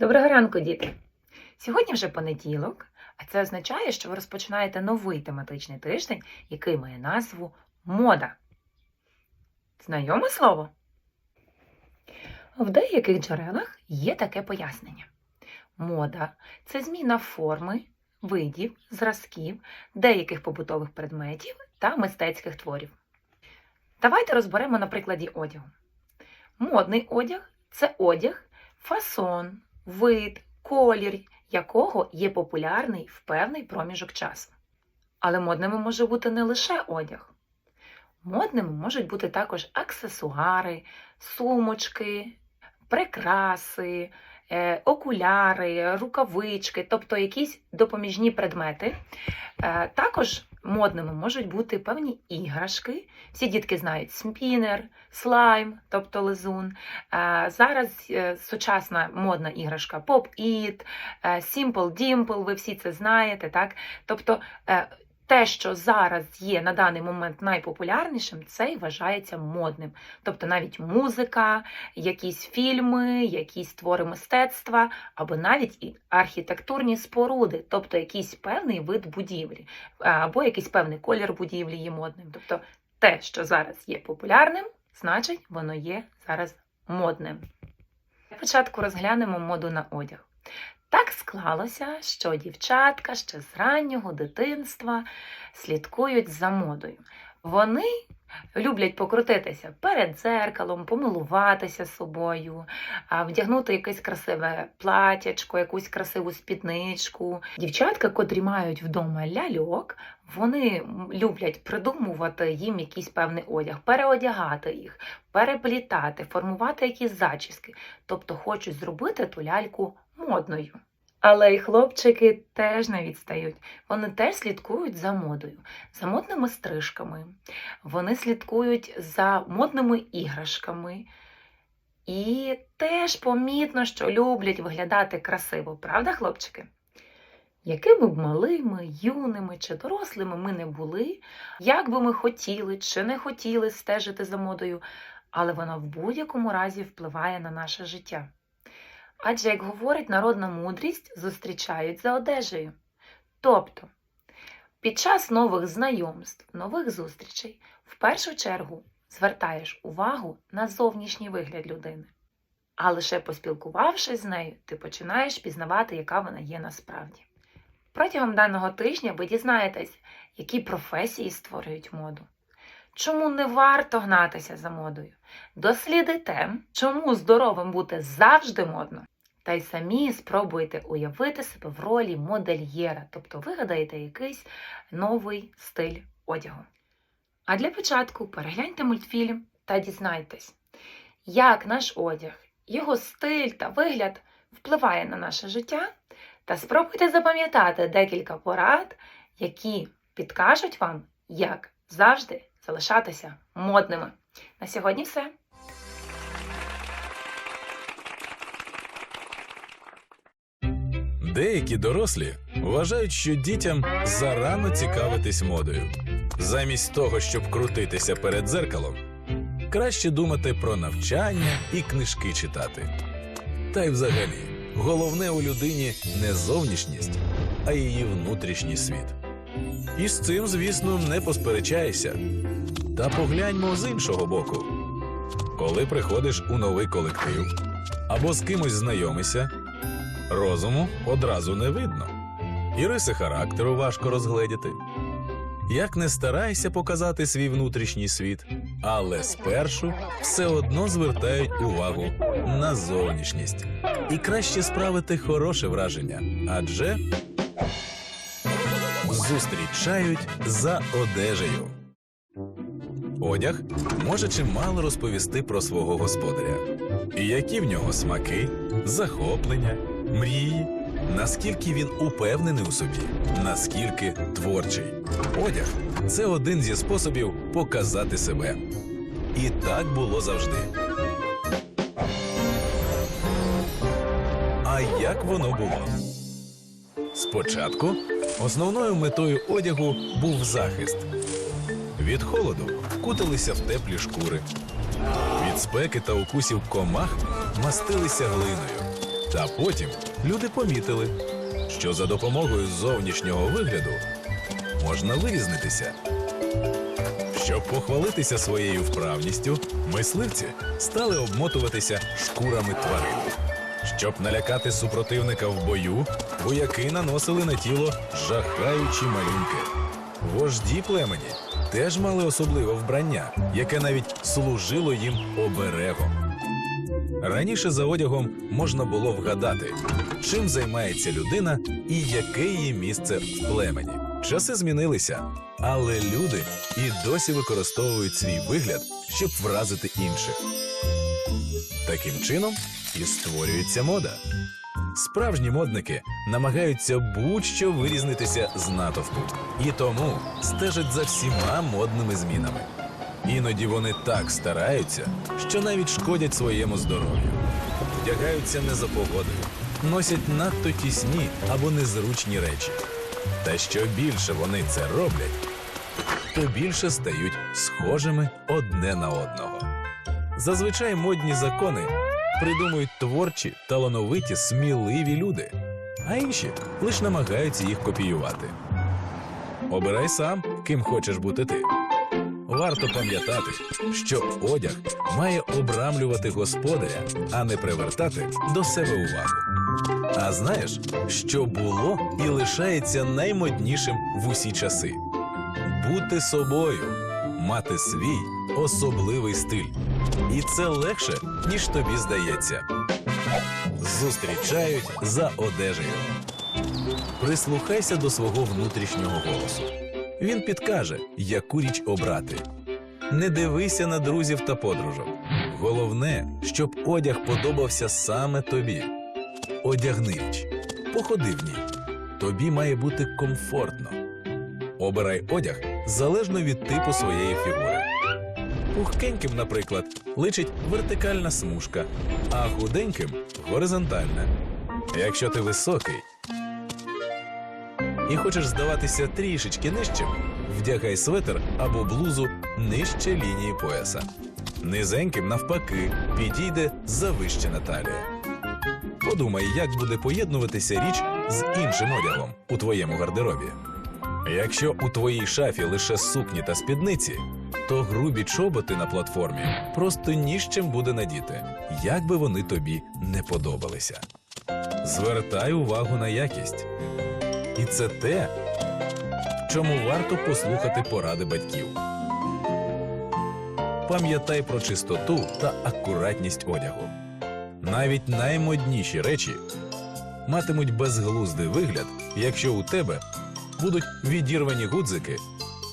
Доброго ранку, діти! Сьогодні вже понеділок, а це означає, що ви розпочинаєте новий тематичний тиждень, який має назву Мода. Знайоме слово? В деяких джерелах є таке пояснення. Мода це зміна форми, видів, зразків, деяких побутових предметів та мистецьких творів. Давайте розберемо на прикладі одягу. Модний одяг це одяг, фасон, вид, колір якого є популярний в певний проміжок часу. Але модними може бути не лише одяг. Модними можуть бути також аксесуари, сумочки, прикраси, е, окуляри, рукавички, тобто якісь допоміжні предмети. Е, Також модними можуть бути певні іграшки. Всі дітки знають спінер, слайм, тобто лизун. Е, Зараз е, сучасна модна іграшка Pop-It, е, Simple Dimple, ви всі це знаєте, так? Тобто те, що зараз є на даний момент найпопулярнішим, це й вважається модним. Тобто навіть музика, якісь фільми, якісь твори мистецтва, або навіть і архітектурні споруди, тобто якийсь певний вид будівлі, або якийсь певний колір будівлі є модним. Тобто те, що зараз є популярним, значить воно є зараз модним. Спочатку розглянемо моду на одяг. Так склалося, що дівчатка ще з раннього дитинства слідкують за модою. Вони люблять покрутитися перед дзеркалом, помилуватися собою, вдягнути якесь красиве платячко, якусь красиву спідничку. Дівчатка, котрі мають вдома ляльок, вони люблять придумувати їм якийсь певний одяг, переодягати їх, переплітати, формувати якісь зачіски, тобто хочуть зробити ту ляльку модною. Але й хлопчики теж не відстають. Вони теж слідкують за модою, за модними стрижками. Вони слідкують за модними іграшками. І теж помітно, що люблять виглядати красиво, правда, хлопчики? Якими б малими, юними чи дорослими ми не були, як би ми хотіли чи не хотіли стежити за модою, але вона в будь-якому разі впливає на наше життя. Адже, як говорить народна мудрість, зустрічають за одежею. Тобто, під час нових знайомств, нових зустрічей, в першу чергу звертаєш увагу на зовнішній вигляд людини. А лише поспілкувавшись з нею, ти починаєш пізнавати, яка вона є насправді. Протягом даного тижня ви дізнаєтесь, які професії створюють моду. Чому не варто гнатися за модою? Дослідите, чому здоровим бути завжди модно. Та й самі спробуйте уявити себе в ролі модельєра, тобто вигадаєте якийсь новий стиль одягу. А для початку перегляньте мультфільм та дізнайтесь, як наш одяг, його стиль та вигляд впливає на наше життя, та спробуйте запам'ятати декілька порад, які підкажуть вам, як завжди залишатися модними. На сьогодні все. Деякі дорослі вважають, що дітям зарано цікавитись модою. Замість того, щоб крутитися перед дзеркалом, краще думати про навчання і книжки читати. Та й взагалі, головне у людині не зовнішність, а її внутрішній світ. І з цим, звісно, не посперечаєшся. Та погляньмо з іншого боку. Коли приходиш у новий колектив або з кимось знайомишся, Розуму одразу не видно, і риси характеру важко розгледіти. Як не старайся показати свій внутрішній світ, але спершу все одно звертають увагу на зовнішність. І краще справити хороше враження, адже зустрічають за одежею. Одяг може чимало розповісти про свого господаря, і які в нього смаки, захоплення, мрії, наскільки він упевнений у собі, наскільки творчий. Одяг це один зі способів показати себе. І так було завжди. А як воно було? Спочатку основною метою одягу був захист. Від холоду куталися в теплі шкури, від спеки та укусів комах мастилися глиною. Та потім люди помітили, що за допомогою зовнішнього вигляду можна вирізнитися. Щоб похвалитися своєю вправністю, мисливці стали обмотуватися шкурами тварин. Щоб налякати супротивника в бою, вояки наносили на тіло жахаючі малюнки. Вожді племені теж мали особливе вбрання, яке навіть служило їм оберегом. Раніше за одягом можна було вгадати, чим займається людина і яке її місце в племені. Часи змінилися, але люди і досі використовують свій вигляд, щоб вразити інших. Таким чином і створюється мода. Справжні модники намагаються будь-що вирізнитися з натовпу, і тому стежать за всіма модними змінами. Іноді вони так стараються, що навіть шкодять своєму здоров'ю, вдягаються не за погодою, носять надто тісні або незручні речі. Та що більше вони це роблять, то більше стають схожими одне на одного. Зазвичай модні закони придумують творчі, талановиті, сміливі люди, а інші лише намагаються їх копіювати. Обирай сам, ким хочеш бути ти. Варто пам'ятати, що одяг має обрамлювати господаря, а не привертати до себе увагу. А знаєш, що було і лишається наймоднішим в усі часи бути собою, мати свій особливий стиль. І це легше, ніж тобі здається. Зустрічають за одежею. Прислухайся до свого внутрішнього голосу. Він підкаже, яку річ обрати. Не дивися на друзів та подружок. Головне, щоб одяг подобався саме тобі. Одягни річ, походи в ній. Тобі має бути комфортно. Обирай одяг залежно від типу своєї фігури. Пухкеньким, наприклад, личить вертикальна смужка, а худеньким горизонтальна. Якщо ти високий і хочеш здаватися трішечки нижчим, вдягай светр або блузу нижче лінії пояса. Низеньким, навпаки, підійде завищена талія. Подумай, як буде поєднуватися річ з іншим одягом у твоєму гардеробі. Якщо у твоїй шафі лише сукні та спідниці, то грубі чоботи на платформі просто ні з чим буде надіти, як би вони тобі не подобалися. Звертай увагу на якість. І це те, в чому варто послухати поради батьків. Пам'ятай про чистоту та акуратність одягу. Навіть наймодніші речі матимуть безглуздий вигляд, якщо у тебе будуть відірвані гудзики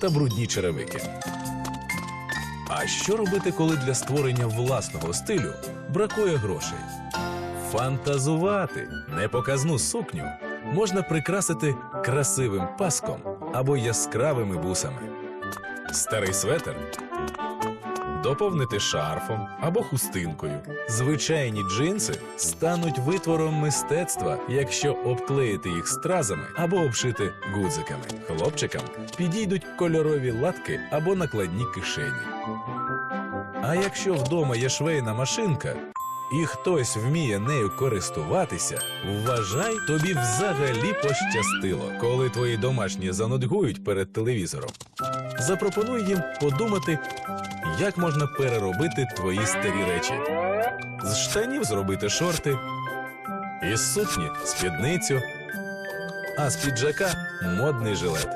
та брудні черевики. А що робити, коли для створення власного стилю бракує грошей? Фантазувати непоказну сукню можна прикрасити красивим паском або яскравими бусами. Старий светр доповнити шарфом або хустинкою. Звичайні джинси стануть витвором мистецтва, якщо обклеїти їх стразами або обшити гудзиками. Хлопчикам підійдуть кольорові латки або накладні кишені. А якщо вдома є швейна машинка, і хтось вміє нею користуватися, вважай, тобі взагалі пощастило, коли твої домашні занудьгують перед телевізором. Запропонуй їм подумати, як можна переробити твої старі речі. З штанів зробити шорти, із сукні спідницю, а з піджака модний жилет.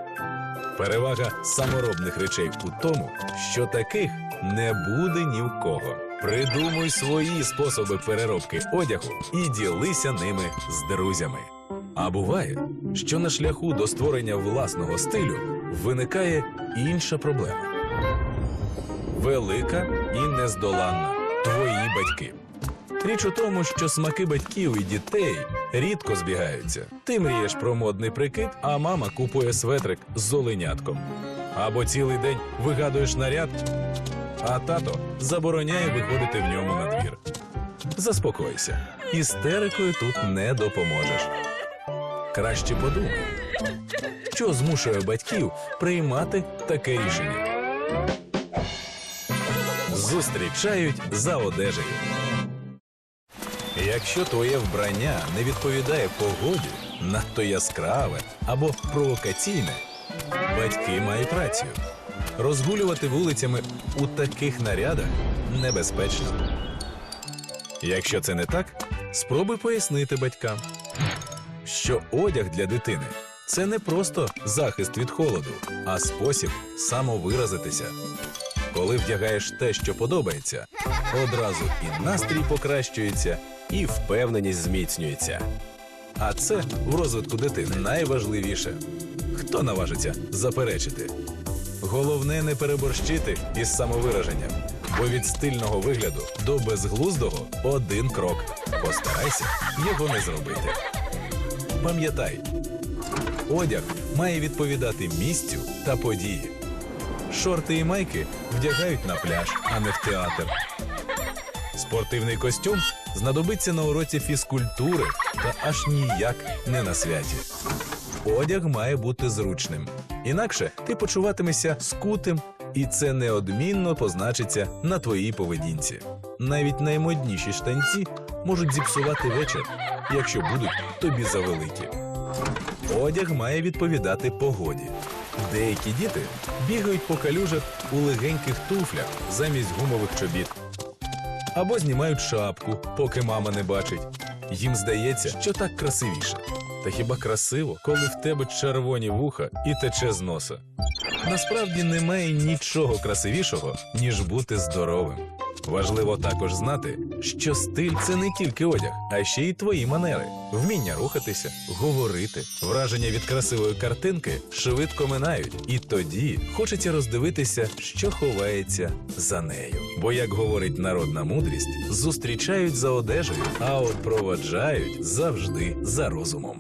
Перевага саморобних речей у тому, що таких не буде ні в кого. Придумуй свої способи переробки одягу і ділися ними з друзями. А буває, що на шляху до створення власного стилю виникає інша проблема. Велика і нездоланна твої батьки. Річ у тому, що смаки батьків і дітей рідко збігаються. Ти мрієш про модний прикид, а мама купує светрик з оленятком. Або цілий день вигадуєш наряд, а тато забороняє виходити в ньому на двір. Заспокойся, істерикою тут не допоможеш. Краще подумай, що змушує батьків приймати таке рішення. Зустрічають за одежею. Якщо твоє вбрання не відповідає погоді, надто яскраве або провокаційне, батьки мають рацію. Розгулювати вулицями у таких нарядах небезпечно. Якщо це не так, спробуй пояснити батькам, що одяг для дитини це не просто захист від холоду, а спосіб самовиразитися. Коли вдягаєш те, що подобається, одразу і настрій покращується, і впевненість зміцнюється. А це в розвитку дитини найважливіше. Хто наважиться заперечити? Головне не переборщити із самовираженням, бо від стильного вигляду до безглуздого один крок. Постарайся його не зробити. Пам'ятай, одяг має відповідати місцю та події. Шорти і майки вдягають на пляж, а не в театр. Спортивний костюм знадобиться на уроці фізкультури та аж ніяк не на святі. Одяг має бути зручним. Інакше ти почуватимешся скутим, і це неодмінно позначиться на твоїй поведінці. Навіть наймодніші штанці можуть зіпсувати вечір, якщо будуть тобі завеликі. Одяг має відповідати погоді. Деякі діти бігають по калюжах у легеньких туфлях замість гумових чобіт. Або знімають шапку, поки мама не бачить. Їм здається, що так красивіше. Та хіба красиво, коли в тебе червоні вуха і тече з носа? Насправді немає нічого красивішого, ніж бути здоровим. Важливо також знати, що стиль це не тільки одяг, а ще й твої манери, вміння рухатися, говорити. Враження від красивої картинки швидко минають, і тоді хочеться роздивитися, що ховається за нею. Бо, як говорить народна мудрість, зустрічають за одежею, а от проводжають завжди за розумом.